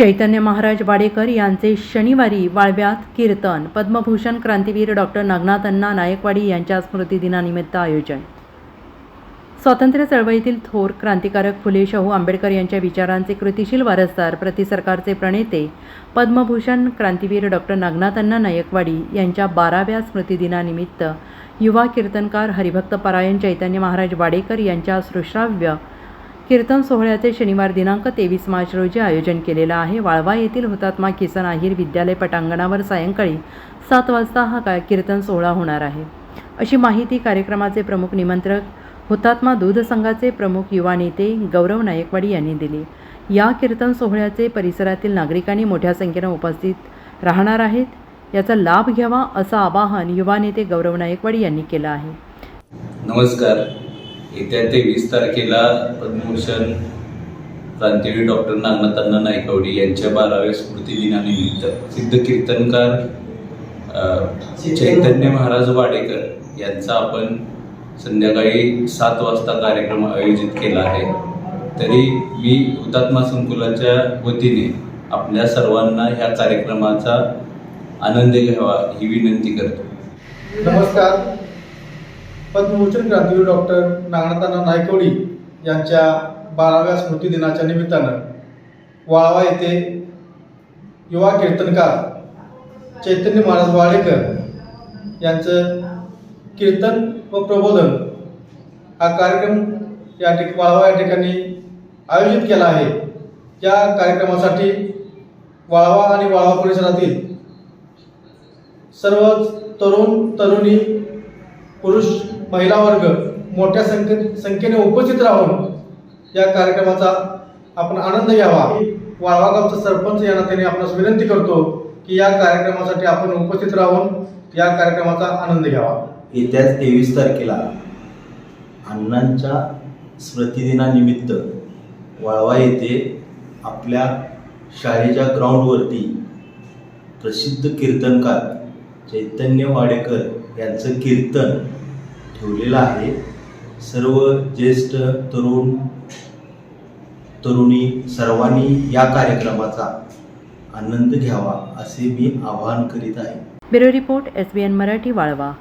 चैतन्य महाराज वाडेकर यांचे शनिवारी वाळव्यात कीर्तन. पद्मभूषण क्रांतीवीर डॉक्टर नागनाथअण्णा नायकवाडी यांच्या स्मृतिदिनानिमित्त आयोजन. स्वातंत्र्य चळवळीतील थोर क्रांतिकारक फुले शाहू आंबेडकर यांच्या विचारांचे कृतिशील वारसदार प्रति सरकारचे प्रणेते पद्मभूषण क्रांतीवीर डॉक्टर नागनाथअण्णा नायकवाडी यांच्या बाराव्या स्मृतिदिनानिमित्त युवा कीर्तनकार हरिभक्त परायण चैतन्य महाराज वाडेकर यांच्या सुश्राव्य कीर्तन सोहळ्याचे शनिवार दिनांक तेवीस मार्च रोजी आयोजन केलेलं आहे. वाळवा येथील हुतात्मा किसन आहिर विद्यालय पटांगणावर सायंकाळी सात वाजता हा का कीर्तन सोहळा होणार आहे. अशी माहिती कार्यक्रमाचे प्रमुख निमंत्रक हुतात्मा दूध संघाचे प्रमुख युवा नेते गौरव नायकवाडी यांनी दिली. या कीर्तन सोहळ्याचे परिसरातील नागरिकांनी मोठ्या संख्येनं उपस्थित राहणार आहेत. याचा लाभ घ्यावा असं आवाहन युवा नेते गौरव नायकवाडी यांनी केलं आहे. नमस्कार. येत्या तेवीस तारखेला पद्मभूषण क्रांतीवीर डॉक्टर नागनाथांना नायकवडी यांच्या बाराव्या स्मृती दिनानिमित्त सिद्ध कीर्तनकार चैतन्य महाराज वाडेकर यांचा आपण संध्याकाळी सात वाजता कार्यक्रम आयोजित केला आहे. तरी मी हुतात्मा संकुलाच्या वतीने आपल्या सर्वांना ह्या कार्यक्रमाचा आनंद घ्यावा ही विनंती करतो. नमस्कार. पद्मभूषण क्रांतीवीर डॉक्टर नागनाथांना नायकवडी यांच्या बाराव्या स्मृतिदिनाच्या निमित्तानं वाळवा येथे युवा कीर्तनकार चैतन्य महाराज वाडेकर यांचं कीर्तन व प्रबोधन हा कार्यक्रम या ठिक वाळवा या ठिकाणी आयोजित केला आहे. या कार्यक्रमासाठी वाळवा आणि वाळवा परिसरातील सर्व तरुण तरुणी पुरुष महिला वर्ग मोठ्या संख्ये संख्येने उपस्थित राहून या कार्यक्रमाचा आपण आनंद घ्यावा. वाळवा गावचा सरपंच या नात्याने आपणास विनंती करतो की या कार्यक्रमासाठी आपण उपस्थित राहून या कार्यक्रमाचा आनंद घ्यावा. येत्याच तेवीस तारखेला अण्णांच्या स्मृतिदिनानिमित्त वाळवा येथे आपल्या शाळेच्या ग्राउंडवरती प्रसिद्ध कीर्तनकार चैतन्य वाडेकर यांचं कीर्तन ठेवलेला आहे. सर्व ज्येष्ठ तरुण तरुणी सर्वांनी या कार्यक्रमाचा आनंद घ्यावा असे मी आवाहन करीत आहे. Bureau report S B N Marathi Walwa.